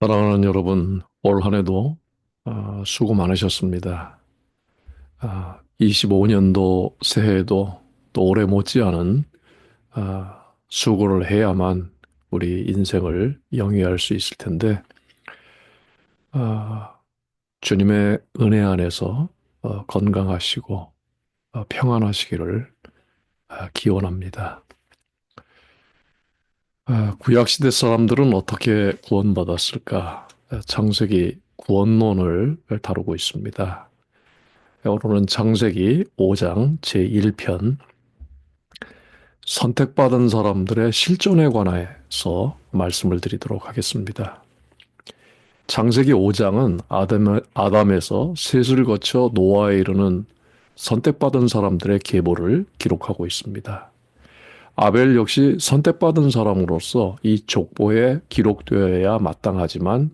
사랑하는 여러분, 올 한 해도 아, 수고 많으셨습니다. 25년도 새해에도 또 오래 못지않은 아, 수고를 해야만 우리 인생을 영위할 수 있을 텐데 아, 주님의 은혜 안에서 어, 건강하시고 어, 평안하시기를 기원합니다. 구약시대 사람들은 어떻게 구원받았을까? 창세기 구원론을 다루고 있습니다. 오늘은 창세기 5장 제1편 선택받은 사람들의 실존에 관해서 말씀을 드리도록 하겠습니다. 창세기 5장은 아담, 아담에서 셋을 거쳐 노아에 이르는 선택받은 사람들의 계보를 기록하고 있습니다. 아벨 역시 선택받은 사람으로서 이 족보에 기록되어야 마땅하지만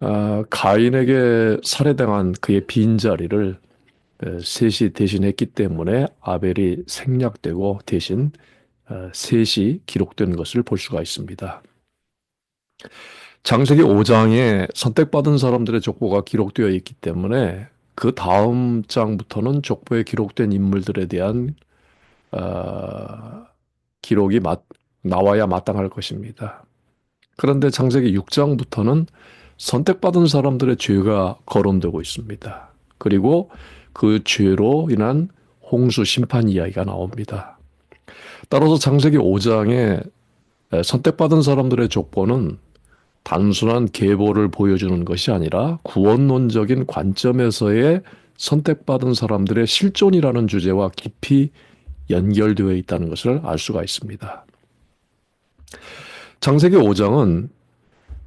아, 가인에게 살해당한 그의 빈자리를 셋이 대신했기 때문에 아벨이 생략되고 대신 어, 셋이 기록된 것을 볼 수가 있습니다. 장세기 5장에 선택받은 사람들의 족보가 기록되어 있기 때문에 그 다음 장부터는 족보에 기록된 인물들에 대한 어, 기록이 맞, 나와야 마땅할 것입니다. 그런데 창세기 6장부터는 선택받은 사람들의 죄가 거론되고 있습니다. 그리고 그 죄로 인한 홍수 심판 이야기가 나옵니다. 따라서 창세기 5장에 선택받은 사람들의 족보는 단순한 계보를 보여주는 것이 아니라 구원론적인 관점에서의 선택받은 사람들의 실존이라는 주제와 깊이 연결되어 있다는 것을 알 수가 있습니다. 장세기 5장은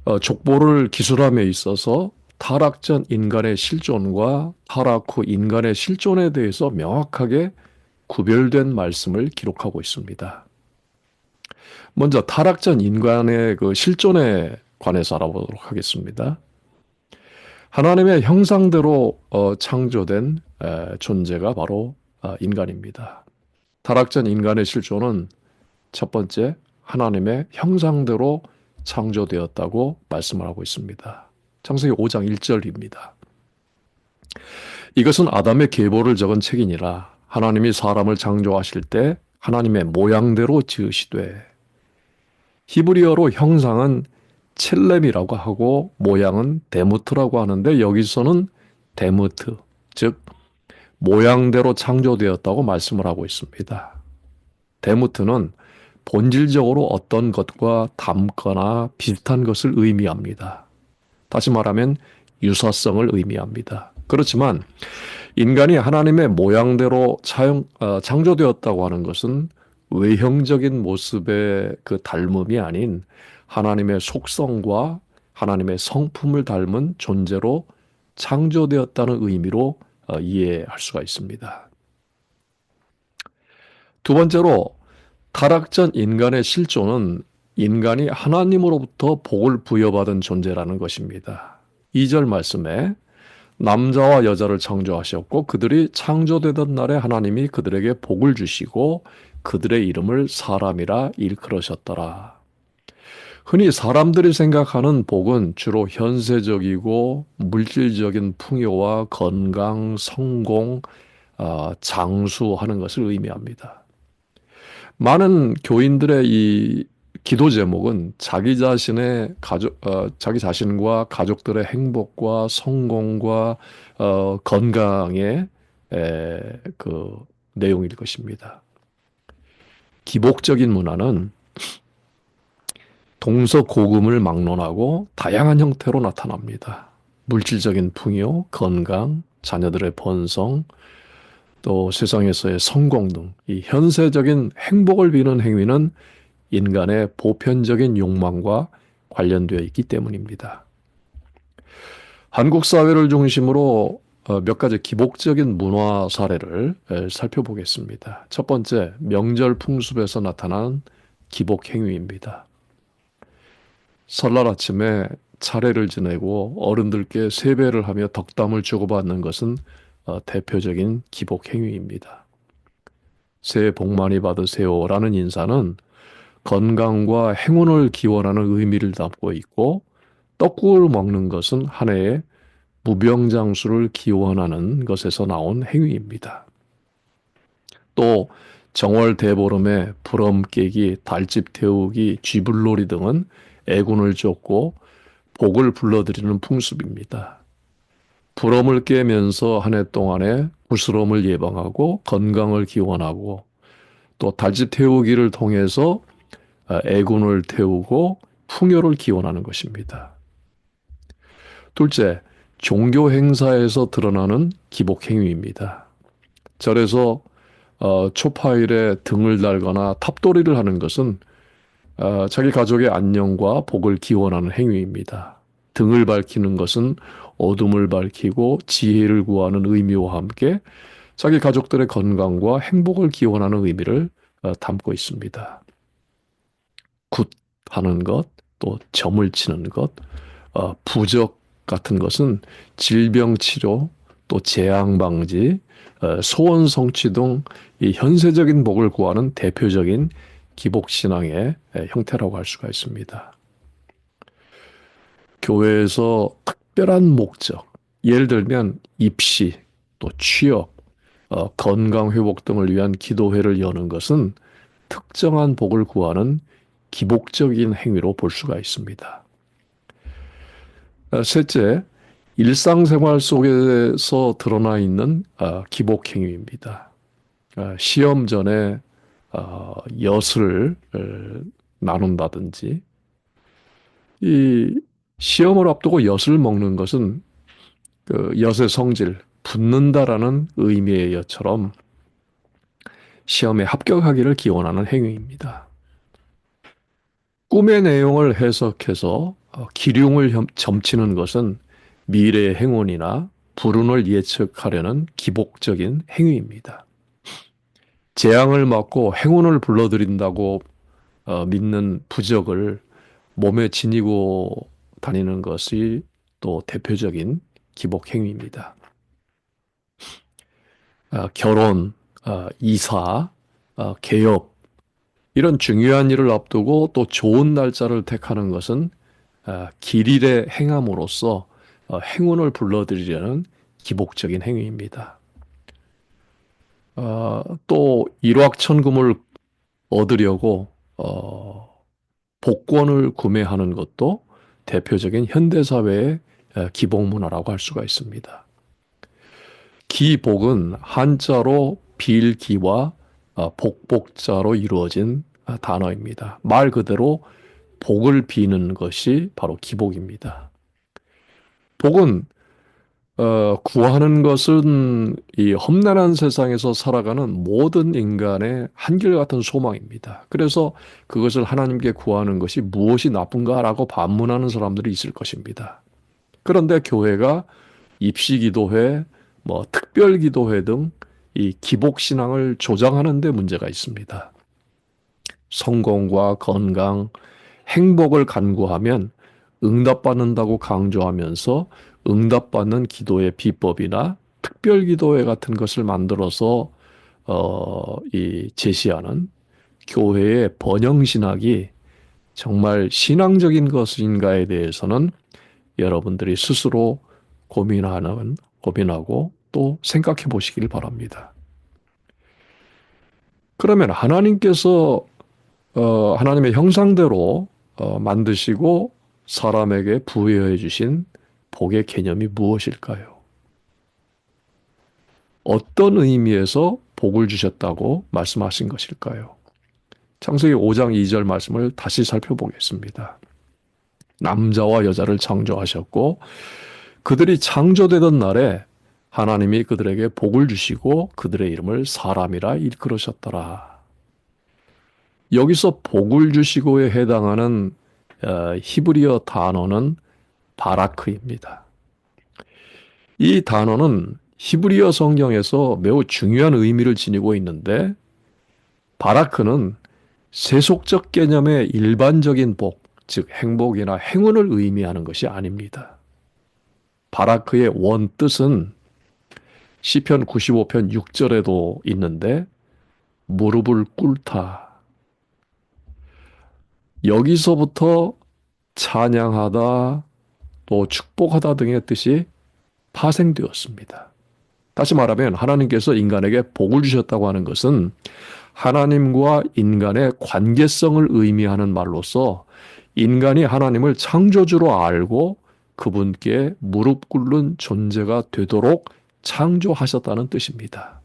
어, 족보를 기술함에 있어서 타락 전 인간의 실존과 타락 후 인간의 실존에 대해서 명확하게 구별된 말씀을 기록하고 있습니다. 먼저 타락 전 인간의 그 실존에 관해서 알아보도록 하겠습니다. 하나님의 형상대로 어, 창조된 존재가 바로 아, 인간입니다. 타락전 인간의 실존은 첫 번째 하나님의 형상대로 창조되었다고 말씀을 하고 있습니다. 창세기 5장 1절입니다. 이것은 아담의 계보를 적은 책이니라 하나님이 사람을 창조하실 때 하나님의 모양대로 지으시되 히브리어로 형상은 첼렘이라고 하고 모양은 데무트라고 하는데 여기서는 데무트 즉 모양대로 창조되었다고 말씀을 하고 있습니다. 데무트는 본질적으로 어떤 것과 닮거나 비슷한 것을 의미합니다. 다시 말하면 유사성을 의미합니다. 그렇지만 인간이 하나님의 모양대로 차용, 어, 창조되었다고 하는 것은 외형적인 모습의 그 닮음이 아닌 하나님의 속성과 하나님의 성품을 닮은 존재로 창조되었다는 의미로 어, 이해할 수가 있습니다. 두 번째로 타락전 인간의 실존은 인간이 하나님으로부터 복을 부여받은 존재라는 것입니다. 2절 말씀에 남자와 여자를 창조하셨고 그들이 창조되던 날에 하나님이 그들에게 복을 주시고 그들의 이름을 사람이라 일컬으셨더라. 흔히 사람들이 생각하는 복은 주로 현세적이고 물질적인 풍요와 건강, 성공, 어, 장수하는 것을 의미합니다. 많은 교인들의 이 기도 제목은 자기 자신의 가족, 어, 자기 자신과 가족들의 행복과 성공과 어, 건강의 에, 그 내용일 것입니다. 기복적인 문화는 동서고금을 막론하고 다양한 형태로 나타납니다. 물질적인 풍요, 건강, 자녀들의 번성, 또 세상에서의 성공 등 이 현세적인 행복을 비는 행위는 인간의 보편적인 욕망과 관련되어 있기 때문입니다. 한국 사회를 중심으로 어, 몇 가지 기복적인 문화 사례를 살펴보겠습니다. 첫 번째, 명절 풍습에서 나타난 기복 행위입니다. 설날 아침에 차례를 지내고 어른들께 세배를 하며 덕담을 주고받는 것은 어, 대표적인 기복 행위입니다. 새해 복 많이 받으세요라는 인사는 건강과 행운을 기원하는 의미를 담고 있고 떡국을 먹는 것은 한 해의 무병장수를 기원하는 것에서 나온 행위입니다. 또 정월 대보름에 부럼 깨기, 달집 태우기, 쥐불놀이 등은 애군을 쫓고 복을 불러들이는 풍습입니다. 부럼을 깨면서 한 해 동안에 부스럼을 예방하고 건강을 기원하고 또 달집 태우기를 통해서 애군을 태우고 풍요를 기원하는 것입니다. 둘째, 종교 행사에서 드러나는 기복 행위입니다. 절에서 어, 초파일에 등을 달거나 탑도리를 하는 것은 어, 자기 가족의 안녕과 복을 기원하는 행위입니다. 등을 밝히는 것은 어둠을 밝히고 지혜를 구하는 의미와 함께 자기 가족들의 건강과 행복을 기원하는 의미를 어, 담고 있습니다. 굿 하는 것, 또 점을 치는 것, 어, 부적 같은 것은 질병 치료, 또 재앙 방지, 어, 소원 성취 등 이 현세적인 복을 구하는 대표적인 기복 신앙의 형태라고 할 수가 있습니다. 교회에서 특별한 목적, 예를 들면 입시, 또 취업, 어, 건강 회복 등을 위한 기도회를 여는 것은 특정한 복을 구하는 기복적인 행위로 볼 수가 있습니다. 어, 셋째, 일상생활 속에서 드러나 있는 어, 기복 행위입니다. 어, 시험 전에 엿을 나눈다든지, 이 시험을 앞두고 엿을 먹는 것은 그 엿의 성질, 붙는다라는 의미의 엿처럼 시험에 합격하기를 기원하는 행위입니다. 꿈의 내용을 해석해서 어, 기륭을 점치는 것은 미래의 행운이나 불운을 예측하려는 기복적인 행위입니다. 재앙을 맞고 행운을 불러들인다고 어, 믿는 부적을 몸에 지니고 다니는 것이 또 대표적인 기복 행위입니다. 어, 결혼, 이사, 개업, 이런 중요한 일을 앞두고 또 좋은 날짜를 택하는 것은 아, 길일의 행함으로써 어, 행운을 불러들이려는 기복적인 행위입니다. 어, 또 일확천금을 얻으려고 어, 복권을 구매하는 것도 대표적인 현대사회의 기복 문화라고 할 수가 있습니다. 기복은 한자로 빌기와 복복자로 이루어진 아, 단어입니다. 말 그대로 복을 비는 것이 바로 기복입니다. 복은 어, 구하는 것은 이 험난한 세상에서 살아가는 모든 인간의 한결같은 소망입니다. 그래서 그것을 하나님께 구하는 것이 무엇이 나쁜가라고 반문하는 사람들이 있을 것입니다. 그런데 교회가 입시 기도회, 뭐 특별 기도회 등 이 기복 신앙을 조장하는 데 문제가 있습니다. 성공과 건강, 행복을 간구하면 응답받는다고 강조하면서 응답받는 기도의 비법이나 특별 기도회 같은 것을 만들어서 어, 이 제시하는 교회의 번영 신학이 정말 신앙적인 것인가에 대해서는 여러분들이 스스로 고민하는 고민하고 또 생각해 보시길 바랍니다. 그러면 하나님께서 어, 하나님의 형상대로 어, 만드시고 사람에게 부여해 주신 복의 개념이 무엇일까요? 어떤 의미에서 복을 주셨다고 말씀하신 것일까요? 창세기 5장 2절 말씀을 다시 살펴보겠습니다. 남자와 여자를 창조하셨고 그들이 창조되던 날에 하나님이 그들에게 복을 주시고 그들의 이름을 사람이라 일컬으셨더라. 여기서 복을 주시고에 해당하는 어, 히브리어 단어는 바라크입니다. 이 단어는 히브리어 성경에서 매우 중요한 의미를 지니고 있는데 바라크는 세속적 개념의 일반적인 복, 즉 행복이나 행운을 의미하는 것이 아닙니다. 바라크의 원 뜻은 시편 95편 6절에도 있는데 무릎을 꿇다 여기서부터 찬양하다, 또 축복하다 등의 뜻이 파생되었습니다. 다시 말하면 하나님께서 인간에게 복을 주셨다고 하는 것은 하나님과 인간의 관계성을 의미하는 말로서 인간이 하나님을 창조주로 알고 그분께 무릎 꿇는 존재가 되도록 창조하셨다는 뜻입니다.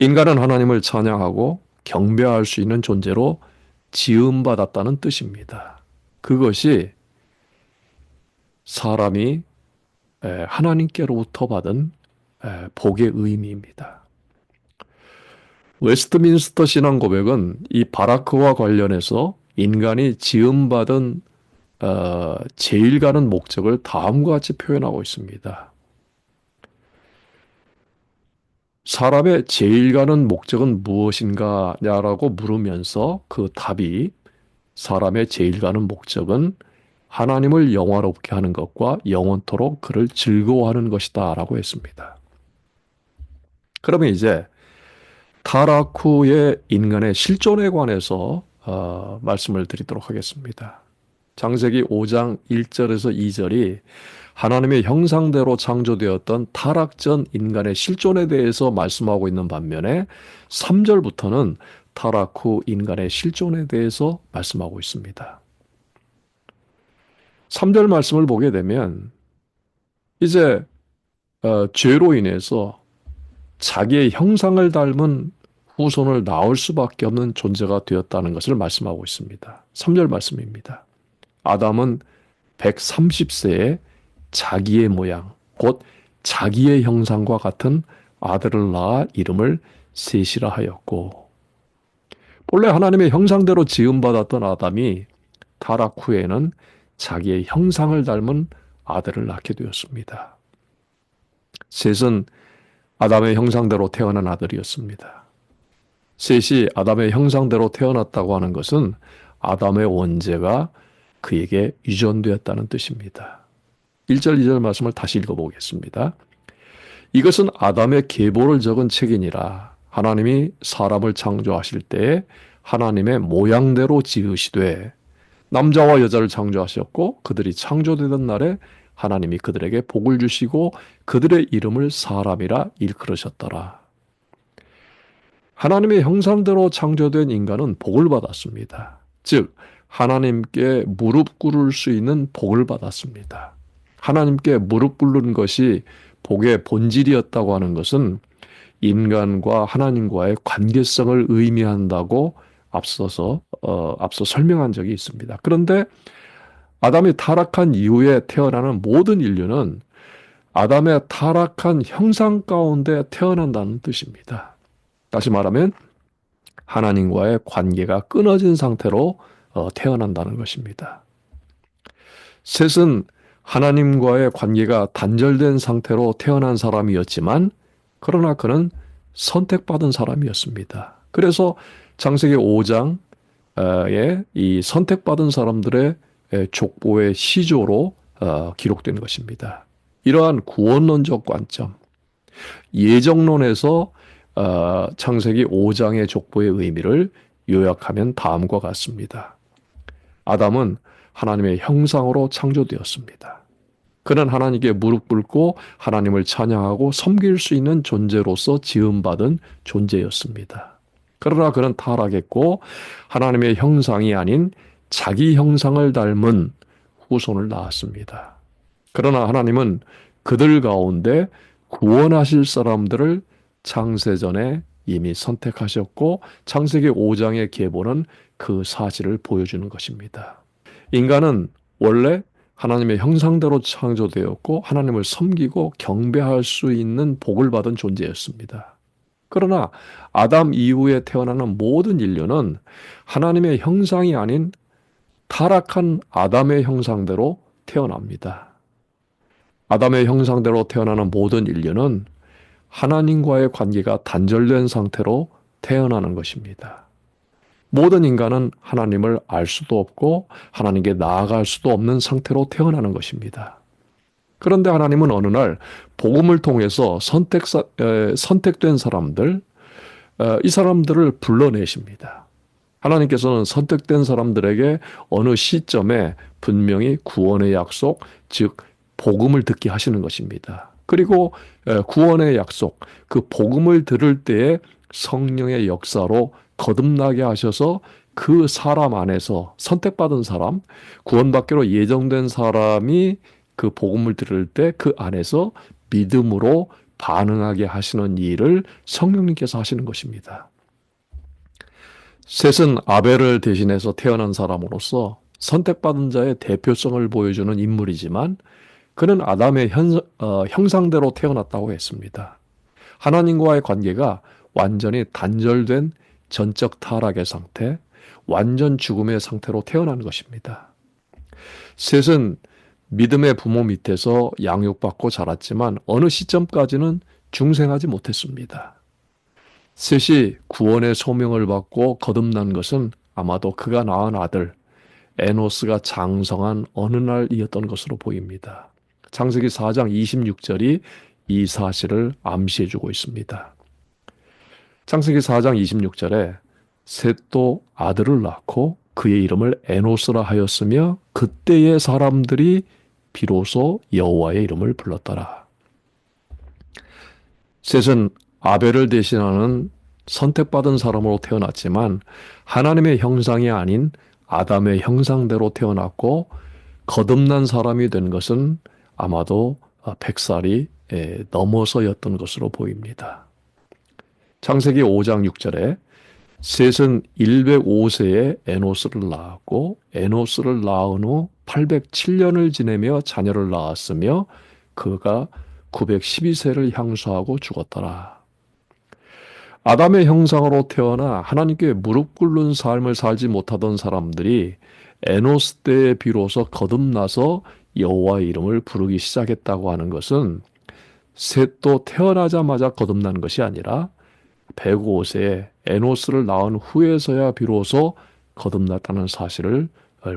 인간은 하나님을 찬양하고 경배할 수 있는 존재로 지음받았다는 뜻입니다. 그것이 사람이 하나님께로부터 받은 복의 의미입니다. 웨스트민스터 신앙 고백은 이 바라크와 관련해서 인간이 지음받은 어, 제일 가는 목적을 다음과 같이 표현하고 있습니다. 사람의 제일 가는 목적은 무엇인가냐라고 물으면서 그 답이 사람의 제일 가는 목적은 하나님을 영화롭게 하는 것과 영원토록 그를 즐거워하는 것이다 라고 했습니다. 그러면 이제 타락 후의 인간의 실존에 관해서 어, 말씀을 드리도록 하겠습니다. 장세기 5장 1절에서 2절이 하나님의 형상대로 창조되었던 타락전 인간의 실존에 대해서 말씀하고 있는 반면에 3절부터는 타락 후 인간의 실존에 대해서 말씀하고 있습니다. 3절 말씀을 보게 되면 이제 어, 죄로 인해서 자기의 형상을 닮은 후손을 낳을 수밖에 없는 존재가 되었다는 것을 말씀하고 있습니다. 3절 말씀입니다. 아담은 130세에 자기의 모양, 곧 자기의 형상과 같은 아들을 낳아 이름을 셋이라 하였고, 본래 하나님의 형상대로 지음받았던 아담이 타락 후에는 자기의 형상을 닮은 아들을 낳게 되었습니다. 셋은 아담의 형상대로 태어난 아들이었습니다. 셋이 아담의 형상대로 태어났다고 하는 것은 아담의 원죄가 그에게 유전되었다는 뜻입니다. 1절, 2절 말씀을 다시 읽어보겠습니다. 이것은 아담의 계보를 적은 책이니라. 하나님이 사람을 창조하실 때에 하나님의 모양대로 지으시되 남자와 여자를 창조하셨고 그들이 창조되던 날에 하나님이 그들에게 복을 주시고 그들의 이름을 사람이라 일컬으셨더라. 하나님의 형상대로 창조된 인간은 복을 받았습니다. 즉 하나님께 무릎 꿇을 수 있는 복을 받았습니다. 하나님께 무릎 꿇는 것이 복의 본질이었다고 하는 것은 인간과 하나님과의 관계성을 의미한다고 앞서서 어, 앞서 설명한 적이 있습니다. 그런데 아담이 타락한 이후에 태어나는 모든 인류는 아담의 타락한 형상 가운데 태어난다는 뜻입니다. 다시 말하면 하나님과의 관계가 끊어진 상태로 어, 태어난다는 것입니다. 셋은 하나님과의 관계가 단절된 상태로 태어난 사람이었지만 그러나 그는 선택받은 사람이었습니다. 그래서 창세기 5장에 이 선택받은 사람들의 족보의 시조로 어, 기록된 것입니다. 이러한 구원론적 관점, 예정론에서 어, 창세기 5장의 족보의 의미를 요약하면 다음과 같습니다. 아담은 하나님의 형상으로 창조되었습니다. 그는 하나님께 무릎 꿇고 하나님을 찬양하고 섬길 수 있는 존재로서 지음받은 존재였습니다. 그러나 그는 타락했고 하나님의 형상이 아닌 자기 형상을 닮은 후손을 낳았습니다. 그러나 하나님은 그들 가운데 구원하실 사람들을 창세전에 이미 선택하셨고 창세기 5장의 계보는 그 사실을 보여주는 것입니다. 인간은 원래 하나님의 형상대로 창조되었고 하나님을 섬기고 경배할 수 있는 복을 받은 존재였습니다. 그러나 아담 이후에 태어나는 모든 인류는 하나님의 형상이 아닌 타락한 아담의 형상대로 태어납니다. 아담의 형상대로 태어나는 모든 인류는 하나님과의 관계가 단절된 상태로 태어나는 것입니다. 모든 인간은 하나님을 알 수도 없고 하나님께 나아갈 수도 없는 상태로 태어나는 것입니다. 그런데 하나님은 어느 날 복음을 통해서 선택 선택된 사람들 이 사람들을 불러내십니다. 하나님께서는 선택된 사람들에게 어느 시점에 분명히 구원의 약속, 즉 복음을 듣게 하시는 것입니다. 그리고 구원의 약속, 그 복음을 들을 때에 성령의 역사로 거듭나게 하셔서 그 사람 안에서 선택받은 사람, 구원받기로 예정된 사람이 그 복음을 들을 때 그 안에서 믿음으로 반응하게 하시는 일을 성령님께서 하시는 것입니다. 셋은 아벨을 대신해서 태어난 사람으로서 선택받은 자의 대표성을 보여주는 인물이지만 그는 아담의 현, 어, 형상대로 태어났다고 했습니다. 하나님과의 관계가 완전히 단절된 전적 타락의 상태, 완전 죽음의 상태로 태어난 것입니다. 셋은 믿음의 부모 밑에서 양육받고 자랐지만 어느 시점까지는 중생하지 못했습니다. 셋이 구원의 소명을 받고 거듭난 것은 아마도 그가 낳은 아들 에노스가 장성한 어느 날이었던 것으로 보입니다. 창세기 4장 26절이 이 사실을 암시해 주고 있습니다. 창세기 4장 26절에 셋도 아들을 낳고 그의 이름을 에노스라 하였으며 그때의 사람들이 비로소 여호와의 이름을 불렀더라. 셋은 아벨을 대신하는 선택받은 사람으로 태어났지만 하나님의 형상이 아닌 아담의 형상대로 태어났고 거듭난 사람이 된 것은 아마도 100살이 넘어서였던 것으로 보입니다. 창세기 5장 6절에 셋은 105세에 에노스를 낳았고 에노스를 낳은 후 807년을 지내며 자녀를 낳았으며 그가 912세를 향수하고 죽었더라. 아담의 형상으로 태어나 하나님께 무릎 꿇는 삶을 살지 못하던 사람들이 에노스 때에 비로소 거듭나서 여호와의 이름을 부르기 시작했다고 하는 것은 셋도 태어나자마자 거듭난 것이 아니라 105세에 에노스를 낳은 후에서야 비로소 거듭났다는 사실을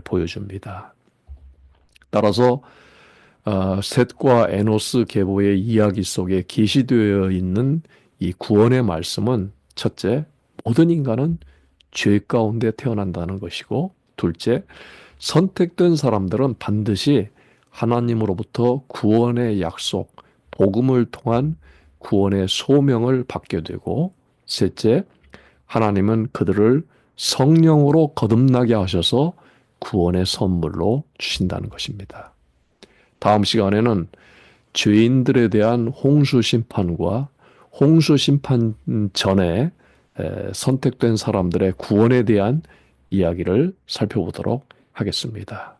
보여줍니다. 따라서 어, 셋과 에노스 계보의 이야기 속에 계시되어 있는 이 구원의 말씀은 첫째, 모든 인간은 죄 가운데 태어난다는 것이고, 둘째, 선택된 사람들은 반드시 하나님으로부터 구원의 약속, 복음을 통한 구원의 소명을 받게 되고, 셋째, 하나님은 그들을 성령으로 거듭나게 하셔서 구원의 선물로 주신다는 것입니다. 다음 시간에는 죄인들에 대한 홍수 심판과 홍수 심판 전에 선택된 사람들의 구원에 대한 이야기를 살펴보도록 하겠습니다.